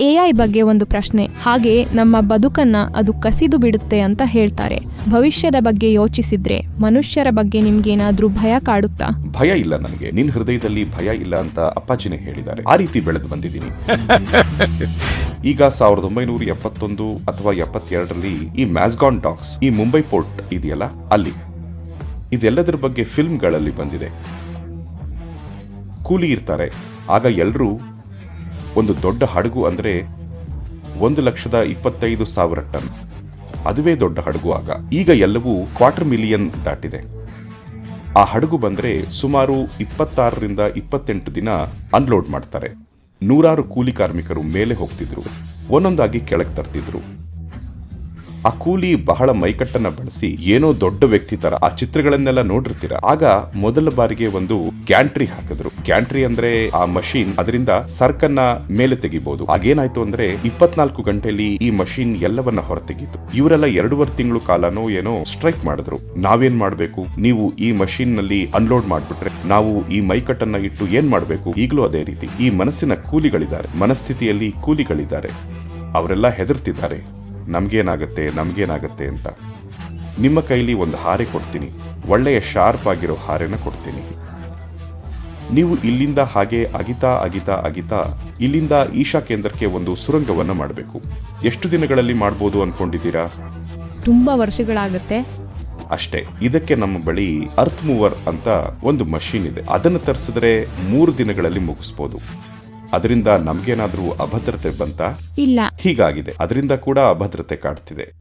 AI ಬಗ್ಗೆ ಒಂದು ಪ್ರಶ್ನೆ. ಹಾಗೆ ನಮ್ಮ ಬದುಕನ್ನ ಅದು ಕಸಿದು ಬಿಡುತ್ತೆ ಅಂತ ಹೇಳ್ತಾರೆ. ಭವಿಷ್ಯದ ಬಗ್ಗೆ ಯೋಚಿಸಿದ್ರೆ ಮನುಷ್ಯರ ಬಗ್ಗೆ ನಿಮ್ಗೇನಾದ್ರೂ ಭಯ ಕಾಡುತ್ತಾ? ಭಯ ಇಲ್ಲ ನನಗೆ. ನಿನ್ ಹೃದಯದಲ್ಲಿ ಭಯ ಇಲ್ಲ ಅಂತ ಅಪ್ಪಾಜಿನೇ ಹೇಳಿದ್ದಾರೆ. ಆ ರೀತಿ ಬೆಳೆದು ಬಂದಿದ್ದೀನಿ. ಈಗ ಸಾವಿರದ ಒಂಬೈನೂರ ಎಪ್ಪತ್ತೊಂದು ಅಥವಾ ಎಪ್ಪತ್ತೆರಡರಲ್ಲಿ ಈ ಮ್ಯಾಸ್ಗಾನ್ ಡಾಕ್ಸ್ ಈ ಮುಂಬೈ ಪೋರ್ಟ್ ಇದೆಯಲ್ಲ? ಅಲ್ಲಿ. ಇದೆಲ್ಲದರ ಬಗ್ಗೆ ಫಿಲ್ಮ್ಗಳಲ್ಲಿ ಬಂದಿದೆ. ಕೂಲಿ ಇರ್ತಾರೆ. ಆಗ ಎಲ್ಲರೂ ಒಂದು ದೊಡ್ಡ ಹಡಗು ಅಂದರೆ ಒಂದು ಲಕ್ಷದ ಇಪ್ಪತ್ತೈದು ಸಾವಿರ ಟನ್. ಅದುವೇ ದೊಡ್ಡ ಹಡಗು ಆಗ. ಈಗ ಎಲ್ಲವೂ ಕ್ವಾರ್ಟರ್ ಮಿಲಿಯನ್ ದಾಟಿದೆ. ಆ ಹಡಗು ಬಂದರೆ ಸುಮಾರು ಇಪ್ಪತ್ತಾರರಿಂದ ಇಪ್ಪತ್ತೆಂಟು ದಿನ ಅನ್ಲೋಡ್ ಮಾಡ್ತಾರೆ. ನೂರಾರು ಕೂಲಿ ಕಾರ್ಮಿಕರು ಮೇಲೆ ಹೋಗ್ತಿದ್ರು. ಒಂದೊಂದಾಗಿ ಕೆಳಗೆ ತರ್ತಿದ್ರು. ಆ ಕೂಲಿ ಬಹಳ ಮೈಕಟ್ಟನ್ನ ಬಳಸಿ ಏನೋ ದೊಡ್ಡ ವ್ಯಕ್ತಿ ತರ ಆ ಚಿತ್ರಗಳನ್ನೆಲ್ಲ ನೋಡಿರ್ತೀರ. ಆಗ ಮೊದಲ ಬಾರಿಗೆ ಒಂದು ಗ್ಯಾಂಟ್ರಿ ಹಾಕಿದ್ರು. ಗ್ಯಾಂಟ್ರಿ ಅಂದ್ರೆ ಆ ಮಷೀನ್ ಅದರಿಂದ ಸರ್ಕನ್ನ ಮೇಲೆ ತೆಗಿಬಹುದು ಆಗೇನಾಯ್ತು ಅಂದ್ರೆ ಇಪ್ಪತ್ನಾಲ್ಕು ಗಂಟೆಯಲ್ಲಿ ಈ ಮಷೀನ್ ಎಲ್ಲವನ್ನ ಹೊರತೆಗೀತು ಇವರೆಲ್ಲ ಎರಡೂವರೆ ತಿಂಗಳು ಕಾಲನೋ ಏನೋ ಸ್ಟ್ರೈಕ್ ಮಾಡಿದ್ರು. ನಾವೇನ್ ಮಾಡ್ಬೇಕು? ನೀವು ಈ ಮಷೀನ್ನಲ್ಲಿ ಅನ್ಲೋಡ್ ಮಾಡ್ಬಿಟ್ರೆ ನಾವು ಈ ಮೈಕಟ್ಟನ್ನ ಇಟ್ಟು ಏನ್ ಮಾಡ್ಬೇಕು? ಈಗಲೂ ಅದೇ ರೀತಿ. ಈ ಮನಸ್ಸಿನ ಕೂಲಿಗಳಿದ್ದಾರೆ. ಮನಸ್ಥಿತಿಯಲ್ಲಿ ಕೂಲಿಗಳಿದ್ದಾರೆ. ಅವರೆಲ್ಲ ಹೆದರ್ತಿದ್ದಾರೆ. ನಮ್ಗೇನಾಗತ್ತೆ ನಮಗೇನಾಗುತ್ತೆ ಅಂತ. ನಿಮ್ಮ ಕೈಲಿ ಒಂದು ಹಾರೆ ಕೊಡ್ತೀನಿ. ಒಳ್ಳೆಯ ಶಾರ್ಪ್ ಆಗಿರೋ ಹಾರೆನ ಕೊಡ್ತೀನಿ. ನೀವು ಇಲ್ಲಿಂದ ಹಾಗೆ ಅಗಿತಾ ಅಗಿತಾ ಅಗಿತಾ ಇಲ್ಲಿಂದ ಈಶಾ ಕೇಂದ್ರಕ್ಕೆ ಒಂದು ಸುರಂಗವನ್ನು ಮಾಡಬೇಕು. ಎಷ್ಟು ದಿನಗಳಲ್ಲಿ ಮಾಡ್ಬೋದು ಅನ್ಕೊಂಡಿದ್ದೀರಾ? ತುಂಬಾ ವರ್ಷಗಳಾಗುತ್ತೆ. ಅಷ್ಟೇ. ಇದಕ್ಕೆ ನಮ್ಮ ಬಳಿ ಅರ್ತ್ ಮೂವರ್ ಅಂತ ಒಂದು ಮಷೀನ್ ಇದೆ. ಅದನ್ನು ತರಿಸಿದ್ರೆ ಮೂರು ದಿನಗಳಲ್ಲಿ ಮುಗಿಸ್ಬೋದು. ಅದರಿಂದ ನಮ್ಗೇನಾದ್ರೂ ಅಭದ್ರತೆ ಬಂತ? ಇಲ್ಲ. ಹೀಗಾಗಿದೆ. ಅದರಿಂದ ಕೂಡ ಅಭದ್ರತೆ ಕಾಡ್ತಿದೆ.